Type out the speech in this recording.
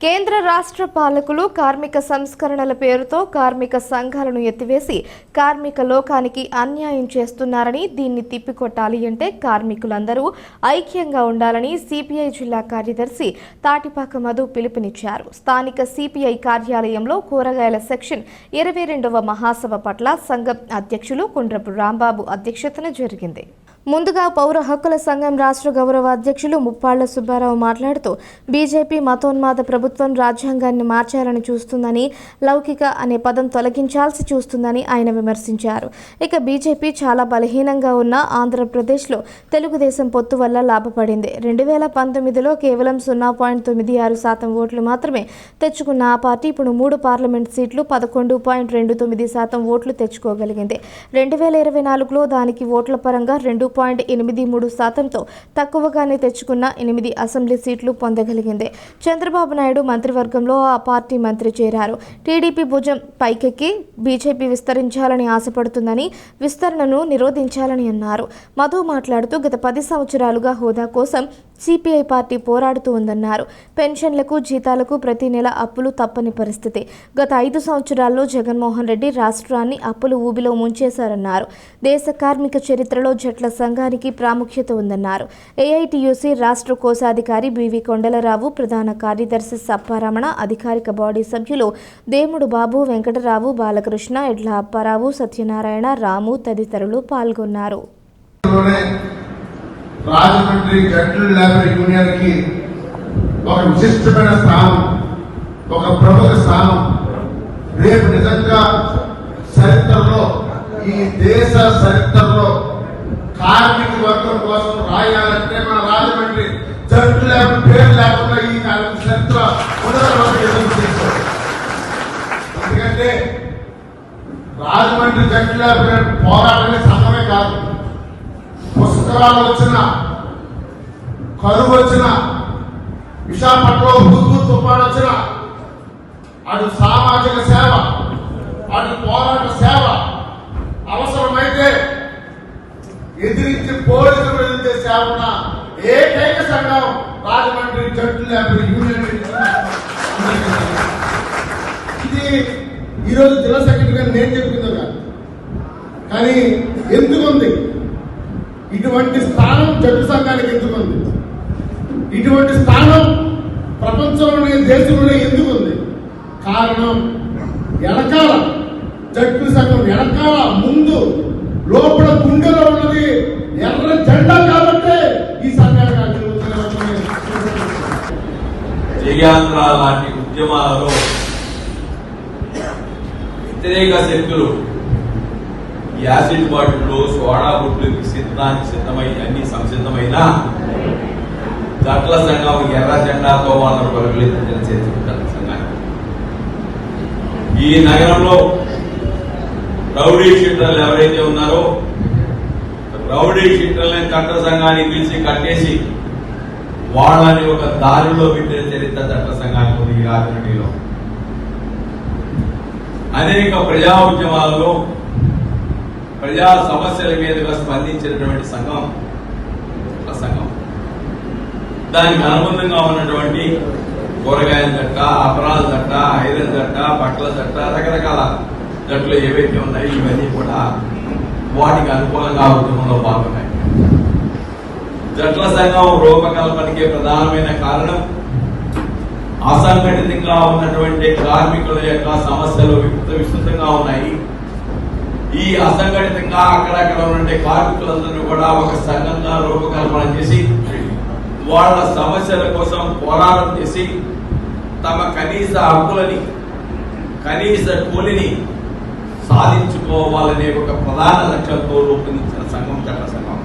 కేంద్ర రాష్ట్ర పాలకులు కార్మిక సంస్కరణల పేరుతో కార్మిక సంఘాలను ఎత్తివేసి కార్మిక లోకానికి అన్యాయం చేస్తున్నారని దీన్ని తిప్పికొట్టాలి అంటే కార్మికులందరూ ఐక్యంగా ఉండాలని సిపిఐ జిల్లా కార్యదర్శి తాటిపాక మధు పిలుపునిచ్చారు. స్థానిక సిపిఐ కార్యాలయంలో కూరగాయల సెక్షన్ ఇరవై రెండవ మహాసభ పట్ల సంఘం అధ్యక్షులు కుండ్రపు రాంబాబు అధ్యక్షతన జరిగింది. ముందుగా పౌర హక్కుల సంఘం రాష్ట్ర గౌరవ అధ్యక్షులు ముప్పాళ్ళ సుబ్బారావు మాట్లాడుతూ బీజేపీ మతోన్మాద ప్రభుత్వం రాజ్యాంగాన్ని మార్చాలని చూస్తుందని లౌకిక అనే పదం తొలగించాల్సి చూస్తుందని ఆయన విమర్శించారు. ఇక బీజేపీ చాలా బలహీనంగా ఉన్న ఆంధ్రప్రదేశ్లో తెలుగుదేశం పొత్తు వల్ల లాభపడింది. రెండు వేల పంతొమ్మిదిలో కేవలం సున్నా పాయింట్ తొమ్మిది ఆరు శాతం ఓట్లు మాత్రమే తెచ్చుకున్న ఆ పార్టీ ఇప్పుడు మూడు పార్లమెంట్ సీట్లు పదకొండు పాయింట్ రెండు తొమ్మిది శాతం ఓట్లు తెచ్చుకోగలిగింది. రెండు వేల ఇరవై నాలుగులో దానికి ఓట్ల పరంగా రెండు పాయింట్ ఎనిమిది మూడు శాతంతో తక్కువగానే తెచ్చుకున్న ఎనిమిది అసెంబ్లీ సీట్లు పొందగలిగింది. చంద్రబాబు నాయుడు మంత్రివర్గంలో ఆ పార్టీ మంత్రి చేరారు. టీడీపీ భుజం పైకెక్కి బీజేపీ విస్తరించాలని ఆశపడుతుందని విస్తరణను నిరోధించాలని అన్నారు. మధు మాట్లాడుతూ గత పది సంవత్సరాలుగా హోదా కోసం సిపిఐ పార్టీ పోరాడుతూ ఉందన్నారు. పెన్షన్లకు జీతాలకు ప్రతి నెల అప్పులు తప్పని పరిస్థితి. గత ఐదు సంవత్సరాల్లో జగన్మోహన్ రెడ్డి రాష్ట్రాన్ని అప్పులు ఊబిలో ముంచేశారన్నారు. దేశ కార్మిక చరిత్రలో జట్ల సంఘానికి ప్రాముఖ్యత ఉందన్నారు. ఏఐటియుసి రాష్ట్ర కోశాధికారి బివి కొండలరావు ప్రధాన కార్యదర్శి సప్పారమణ అధికారిక బాడీ సభ్యులు దేముడు బాబు వెంకటరావు బాలకృష్ణ ఎడ్ల అప్పారావు సత్యనారాయణ రాము తదితరులు పాల్గొన్నారు. రాజమండ్రి జనరల్ లేబర్ యూనియన్కి ఒక విశిష్టమైన స్థానం ఒక ప్రముఖ స్థానం. రేపు నిజంగా చరిత్రలో ఈ దేశ చరిత్రలో కార్మిక వర్గం కోసం రాయాలంటే మన రాజమండ్రి జనరల్ లేబర్ పేరు లేకుండా ఈ కార్మిక చరిత్ర ఎందుకంటే రాజమండ్రి జనరల్ లేకుండా పోరాటమే సమమే కాదు. పుష్కరాలు వచ్చిన కరువు వచ్చిన విశాఖపట్నంలో హుద్దు తుఫాను వచ్చిన అటు సామాజిక సేవ అటు పోరాట సేవ అవసరమైతే ఎదిరించి పోలీసులు ఎదిరించే సేవ ఏకైక సంఘం రాజమండ్రి జట్టు లేకపోతే యూనియన్ ఇది ఈరోజు జిల్లా సెక్రటరీ గారు నేను చెప్పింది కానీ కానీ ఎందుకుంది? ఇటువంటి స్థానం జట్టు సంఘానికి ఎందుకుంది? ఇటువంటి స్థానం ప్రపంచంలోనే దేశంలోనే ఎందుకుంది? కారణం వెనకాల జట్టు సంఘం వెనకాల ముందు లోపల గుండెలో ఉన్నది ఎర్ర జెండా కాబట్టి ఈ సంఘానికి జయాంధ్ర లాంటి ఉద్యమాలలో వ్యతిరేక శక్తులు యాసిడ్ బాటిల్లో సోడా బుట్లు సిద్ధానికి సిద్ధమై అన్ని సంసిద్ధమైన దట్ల సంఘం ఎర్ర జెండాతో వాళ్ళను పరిగణించిన చేతులు సంఘానికి ఈ నగరంలో రౌడీ షీటర్లు ఎవరైతే ఉన్నారో రౌడీ షీటర్లని చట్ట సంఘానికి పిలిచి కట్టేసి వాళ్ళని ఒక దారిలో పెట్టిన చరిత్ర చట్ట సంఘానికి ఉంది ఈ రాజమండ్రిలో. అనేక ప్రజా ఉద్యమాలలో ప్రజా సమస్యల మీదుగా స్పందించినటువంటి సంఘం ఆ సంఘం. దానికి అనుబంధంగా ఉన్నటువంటి కూరగాయల జట్ట అపరాల జట్ట ఐరన్ జట్ట బట్టల జట్ట రకరకాల జట్లు ఏవైతే ఉన్నాయో ఇవన్నీ కూడా వాటికి అనుకూలంగా ఉద్యమంలో పాల్గొన్నాయి. జట్ల సంఘం రూపకల్పనకి ప్రధానమైన కారణం అసంఘటితంగా ఉన్నటువంటి కార్మికుల యొక్క సమస్యలు విస్తృతంగా ఉన్నాయి. ఈ అసంఘటితంగా అక్కడక్కడ ఉన్నటువంటి కార్మికులందరూ కూడా ఒక సంఘంగా రూపకల్పన చేసి వాళ్ళ సమస్యల కోసం పోరాటం చేసి తమ కనీస హక్కులని కనీస కూలిని సాధించుకోవాలనే ఒక ప్రధాన లక్ష్యంతో రూపొందించిన సంఘం చట్ట సంఘం.